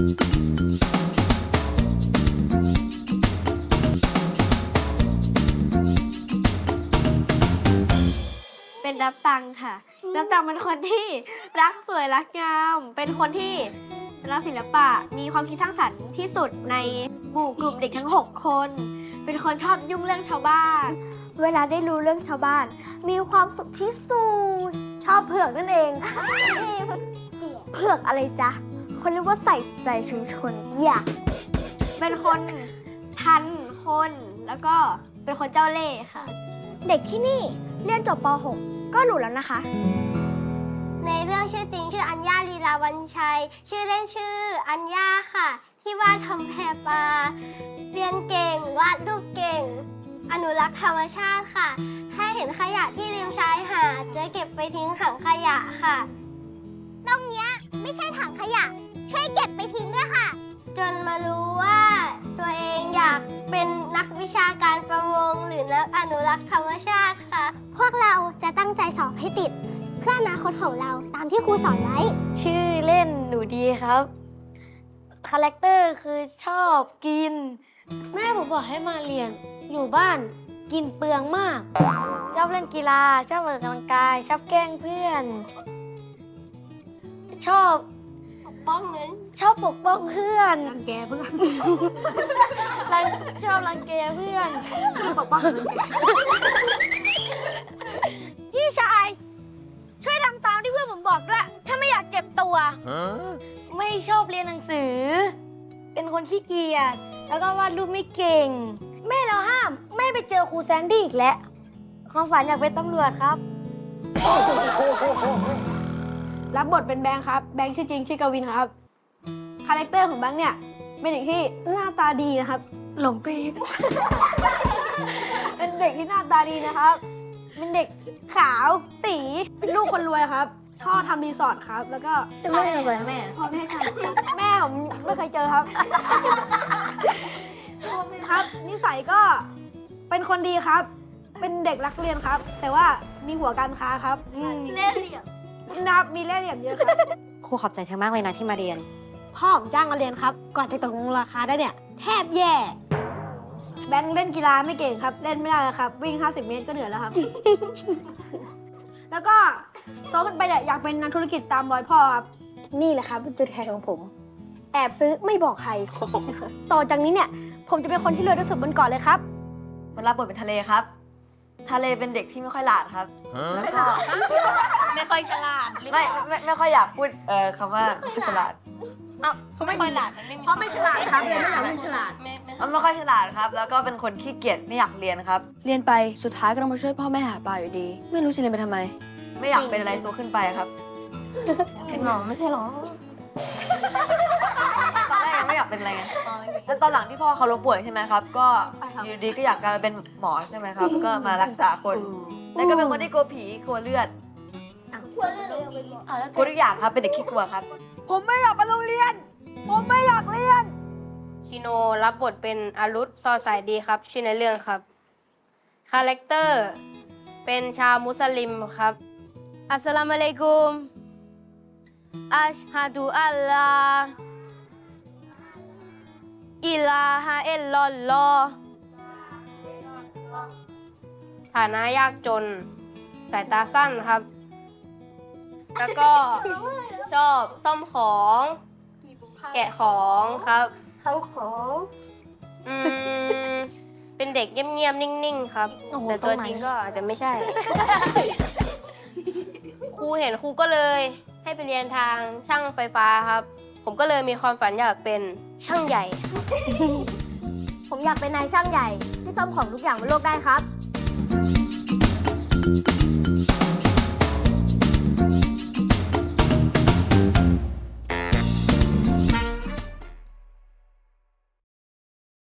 เป็นรับตังค่ะ รับตังเป็นคนที่รักสวยรักงาม เป็นคนที่รักศิลปะ มีความคิดสร้างสรรค์ที่สุดในหมู่กลุ่มเด็กทั้ง 6 คน เป็นคนชอบยุ่งเรื่องชาวบ้าน เวลาได้รู้เรื่องชาวบ้าน มีความสุขที่สุด ชอบเผือกนั่นเอง เผือกอะไรจ๊ะ คนเรียกว่าใส่ใจชุมชนอยากเป็นคนทันคนแล้วก็เป็นคนเจ้าเล่ห์ค่ะ เด็กที่นี่เรียนจบป .6 ก็หลุดแล้วนะคะ ในเรื่องชื่อจริงชื่ออัญญาลีลาวันชัย ชื่อเล่นชื่ออัญญาค่ะ ที่วาดทำแพรปลาเรียนเก่งวาดรูปเก่ง อนุรักษ์ธรรมชาติค่ะถ้าเห็นขยะที่ริมชายหาดจะเก็บไปทิ้งถังขยะค่ะ ตรงเนี้ยไม่ใช่ถังขยะ ช่วยเก็บไปทิ้งด้วยค่ะ จนมารู้ว่าตัวเองอยากเป็นนักวิชาการประมงหรือนักอนุรักษ์ธรรมชาติค่ะ พวกเราจะตั้งใจสอบให้ติด เพื่ออนาคตของเราตามที่ครูสอนไว้ ชื่อเล่นหนูดีครับ คาแรคเตอร์คือชอบกิน แม่ผมบอกให้มาเรียน อยู่บ้านกินเปลืองมาก ชอบเล่นกีฬา ชอบออกกำลังกาย ชอบแกล้งเพื่อน ชอบ ป้องเงินชอบปกป้องเพื่อนรังแกเพื่อนรังชอบรังแกเพื่อนปกป้องรังแกพี่ชาย ช่วยทำตามที่เพื่อนผมบอกด้วยถ้าไม่อยากเจ็บตัว ไม่ชอบเรียนหนังสือ เป็นคนขี้เกียจแล้วก็วาดรูปไม่เก่ง แม่เราห้ามแม่ไปเจอครูแซนดี้อีกแล้วความฝันอยากเป็นตำรวจครับ รับบทเป็นแบงค์ครับ แบงค์ชื่อจริงชื่อกวินครับ คาแรคเตอร์ของแบงค์เนี่ยเป็นเด็กที่หน้าตาดีนะครับ หลงตัวเอง เป็นเด็กที่หน้าตาดีนะครับ เป็นเด็กขาวตีเป็นลูกคนรวยครับ พ่อทำรีสอร์ทครับ แล้วก็จะไม่ได้เลยแม่พ่อไม่ให้ทำแม่ผมไม่เคยเจอครับ ครับ นิสัยก็เป็นคนดีครับ เป็นเด็กรักเรียนครับ แต่ว่ามีหัวการค้าครับ อืม เล่นเหลี่ยม นะครับมีเล่ห์เหลี่ยมเยอะครับครูขอบใจเธอมากเลยนะที่มาเรียน พ่อผมจ้างมาเรียนครับ ก่อนจะตกลงราคาได้เนี่ย แทบแย่ แบงค์เล่นกีฬาไม่เก่งครับ เล่นไม่ได้แล้วครับ วิ่ง 50 เมตรก็เหนื่อยแล้วครับ แล้วก็โตขึ้นไปเนี่ยอยากเป็นนักธุรกิจตามรอยพ่อครับ นี่แหละครับเป็นจุดแข็งของผม แอบซื้อไม่บอกใคร ต่อจากนี้เนี่ย ผมจะเป็นคนที่รวยที่สุดบนเกาะเลยครับ คนรับบทเป็นทะเลครับ ทะเลเป็นเด็กที่ไม่ค่อยหลาดครับแล้วก็ไม่ค่อยฉลาดหรือไม่ไม่ไม่ค่อยอยากพูดเอ่อคำว่าไม่ค่อยฉลาดเขาไม่ค่อยฉลาดมันไม่มีเพราะไม่ฉลาดครับเลยไม่อยากเป็นฉลาด ไม่ไม่มันไม่ค่อยฉลาดครับ แล้วก็เป็นคนขี้เกียจไม่อยากเรียนครับ เรียนไปสุดท้ายก็ต้องมาช่วยพ่อแม่หาปลาอยู่ดี ไม่รู้จะเรียนไปทำไม ไม่อยากเป็นอะไรโตขึ้นไปครับเป็นหมอไม่ใช่หรอตอนแรกยังไม่อยากเป็นอะไรไง แล้วตอนหลังที่พ่อเขาล้มป่วยใช่ไหมครับ ก็อยู่ดีก็อยากกลายมาเป็นหมอใช่ไหมครับ ก็มารักษาคน แล้วก็เป็นคนที่กลัวผีกลัวเลือดทั่วเรื่องเลยเป็นหมอกลัวทุกอย่างครับ เป็นเด็กขี้กลัวครับ ผมไม่อยากไปโรงเรียน ผมไม่อยากเรียน ชิโนรับบทเป็นอารุธซอสายดีครับ ชื่อในเรื่องครับ คาแรคเตอร์ เป็นชาวมุสลิมครับ อัสสลามุอะลัยกุม อัชฮะดูอัลลาฮ์ อิลาฮะอิลลัลลอฮ์ฐานะยากจน สายตาสั้นครับ แล้วก็ชอบซ่อมของ แกะของครับทั้งของ อืม เป็นเด็กเงียบๆ นิ่งๆ ครับ โอ้โหแต่ตัวตรงไหนจริงก็อาจจะไม่ใช่ ครูเห็นครูก็เลย ให้ไปเรียนทางช่างไฟฟ้าครับ ผมก็เลยมีความฝันอยากเป็น ช่างใหญ่ ผมอยากเป็นนายช่างใหญ่ที่ซ่อมของทุกอย่างบนโลกได้ครับ